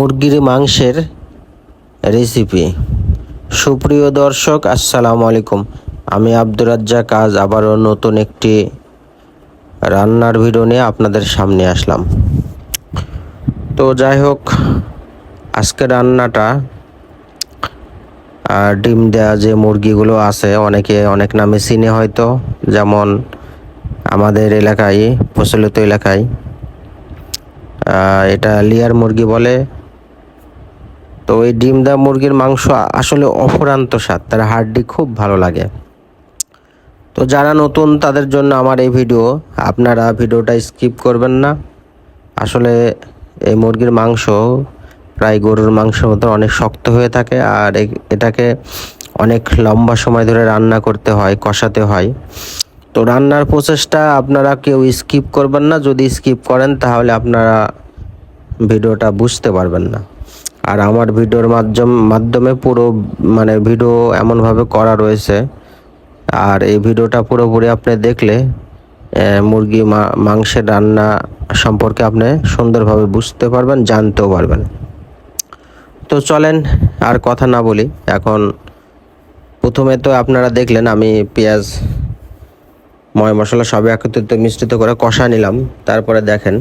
মুরগির মাংসের রেসিপি সুপ্রিয় দর্শক, আসসালামু আলাইকুম। আমি আব্দুর রাজ্জাক, আজ আবারও নতুন একটি রান্নার ভিডিও নিয়ে আপনাদের সামনে আসলাম। তো যাই হোক, আজকে রান্নাটা আর ডিম দেওয়া যে মুরগিগুলো আছে, অনেকে অনেক নামে চিনে হয়তো, যেমন আমাদের এলাকায়, প্রচলিত এলাকায় এটা লিয়ার মুরগি বলে তো এই ডিম দেওয়া মুরগির মাংস আসলে অপরান্ত স্বাদ, তার হাড্ডি খুব ভালো লাগে। তো যারা নতুন, তাদের জন্য আমার এই ভিডিও, আপনারা ভিডিওটা স্কিপ করবেন না। আসলে এই মুরগির মাংস প্রায় গরুর মাংসের মতো অনেক শক্ত হয়ে থাকে, আর এটাকে অনেক লম্বা সময় ধরে রান্না করতে হয়, কষাতে হয়। তো রান্নার প্রসেসটা আপনারা কেউ স্কিপ করবেন না, যদি স্কিপ করেন তাহলে আপনারা ভিডিওটা বুঝতে পারবেন না। আর আমার ভিডিওর মাধ্যম মাধ্যমে পুরো মানে ভিডিও এমনভাবে করা রয়েছে। আর এই ভিডিওটা পুরোপুরি আপনি দেখলে মুরগি মাংসের রান্না সম্পর্কে আপনি সুন্দরভাবে বুঝতে পারবেন, জানতেও পারবেন। তো চলেন আর কথা না বলি। এখন প্রথমে তো আপনারা দেখলেন, আমি পেঁয়াজ, ময় মশলা সব একত্রিত মিশ্রিত করে কষা নিলাম। তারপরে দেখেন,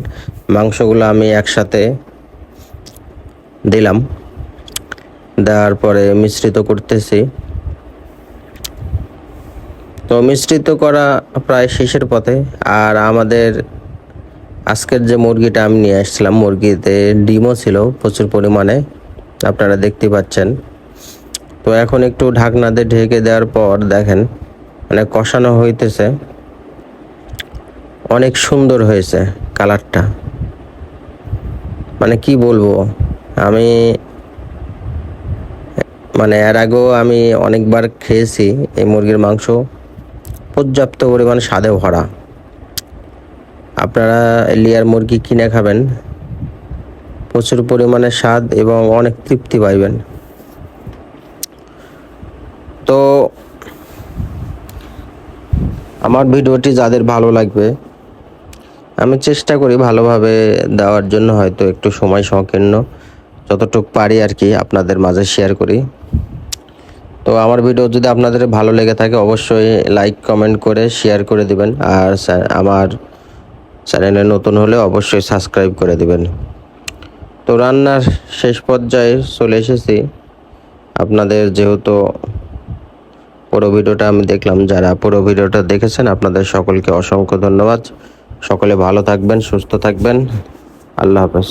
মাংসগুলো আমি একসাথে দিলাম। দেওয়ার পরে মিশ্রিত করতেছি। তো মিশ্রিত করা প্রায় শেষের পথে। আর আমাদের আজকের যে মুরগিটা আমি নিয়ে আসছিলাম, মুরগিতে ডিমও ছিল প্রচুর পরিমাণে, আপনারা দেখতে পাচ্ছেন। তো এখন একটু ঢাকনা দিয়ে ঢেকে দেওয়ার পর দেখেন মানে কষানো হইতেছে। অনেক সুন্দর হয়েছে কালারটা। মানে কি বলব? আমি মানে এর আগেও আমি অনেকবার খেয়েছি এই মুরগির মাংস। পর্যাপ্ত পরিমাণ স্বাদে ভরা। আপনারা লিয়ার মুরগি কিনে খাবেন। প্রচুর পরিমাণে স্বাদ এবং অনেক তৃপ্তি পাইবেন। তো, আমার ভিডিওটি যাদের ভালো লাগবে, আমি চেষ্টা করি ভালোভাবে দেওয়ার জন্য হয়তো একটু সময় সংকীর্ণ। যতটুকু পারি আর কি আপনাদের মাঝে শেয়ার করি। তো আমার ভিডিও যদি আপনাদের ভালো লেগে থাকে, অবশ্যই লাইক কমেন্ট করে শেয়ার করে দিবেন। আর আমার চ্যানেলে নতুন হলে অবশ্যই সাবস্ক্রাইব করে দিবেন। তো রান্নার শেষ পর্যায়ে চলে এসেছি। আপনাদের যেহেতু পুরো ভিডিওটা আমি দেখলাম, যারা পুরো ভিডিওটা দেখেছেন, আপনাদের সকলকে অসংখ্য ধন্যবাদ। সকলে ভালো থাকবেন, সুস্থ থাকবেন। আল্লাহ হাফেজ।